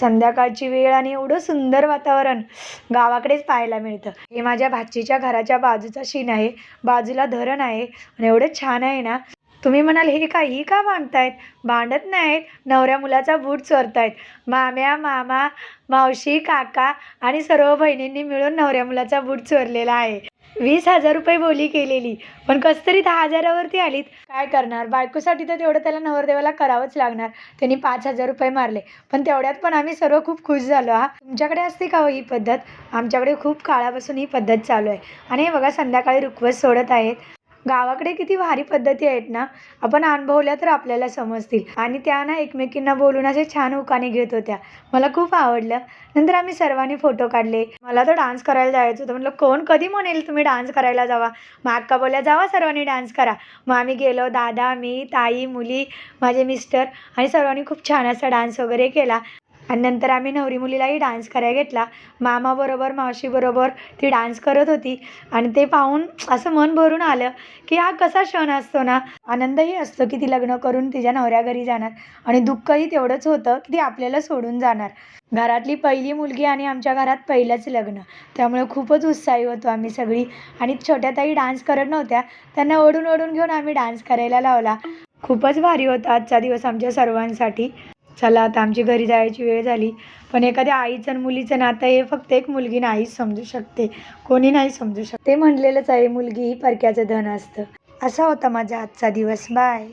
संध्याकाळची वेळ आणि एवढं सुंदर वातावरण गावाकडेच पाहायला मिळतं. हे माझ्या भाचीच्या घराच्या बाजूचा शीन आहे. बाजूला धरण आहे आणि एवढं छान आहे ना. तुम्ही म्हणाल हे का ही का भांडतायत भांडत नाहीत. नवऱ्या मुलाचा बूट चोरतायत. माम्या मामा मावशी काका आणि सर्व बहिणींनी मिळून नवऱ्या मुलाचा बूट चोरलेला आहे. वीस हजार रुपये बोली केलेली. पण कस तरी दहा हजारावरती आलीत. काय करणार? बायकोसाठी तर तेवढं त्याला नवरदेवाला करावंच लागणार. त्यांनी पाच हजार रुपये मारले. पण तेवढ्यात पण आम्ही सर्व खूप खुश झालो हा. तुमच्याकडे असते का हो ही पद्धत? आमच्याकडे खूप काळापासून ही पद्धत चालू आहे. आणि हे बघा संध्याकाळी रिक्वेस्ट सोडत आहेत. गावाकडे किती भारी पद्धती आहेत ना? आपण अनुभवल्या तर आपल्याला समजतील. आणि त्या ना एकमेकींना बोलून असे छान उकाने घेत होत्या. मला खूप आवडलं. नंतर आम्ही सर्वांनी फोटो काढले. मला तर डान्स करायला जायचं होतं. म्हटलं कोण कधी म्हणेल तुम्ही डान्स करायला जावा? मग अक्का बोलल्या जावा सर्वांनी डान्स करा. मग आम्ही गेलो. दादा मी ताई मुली माझे मिस्टर आणि सर्वांनी खूप छान असा डान्स वगैरे केला. आणि नंतर आम्ही नवरी मुलीलाही डान्स करायला घेतला. मामाबरोबर मावशीबरोबर ती डान्स करत होती. आणि ते पाहून असं मन भरून आलं की हा कसा क्षण असतो ना? आनंदही असतो की ती लग्न करून तिच्या नवऱ्या घरी जाणार. आणि दुःखही तेवढंच होतं की ती आपल्याला सोडून जाणार. घरातली पहिली मुलगी आणि आमच्या घरात पहिलंच लग्न. त्यामुळे खूपच उत्साही होतो आम्ही सगळी. आणि छोट्या ताई डान्स करत नव्हत्या. त्यांना ओढून ओढून घेऊन आम्ही डान्स करायला लावला. खूपच भारी होता आजचा दिवस आमच्या सर्वांसाठी. चला आता आमची घरी जायची वेळ झाली. पण एखाद्या आईचं आणि मुलीचं नातं हे फक्त एक मुलगी नाहीच समजू शकते. कोणी नाही समजू शकते. म्हणलेलंच आहे मुलगी ही परक्याचं धन असतं. असा होता माझा आजचा दिवस. बाय.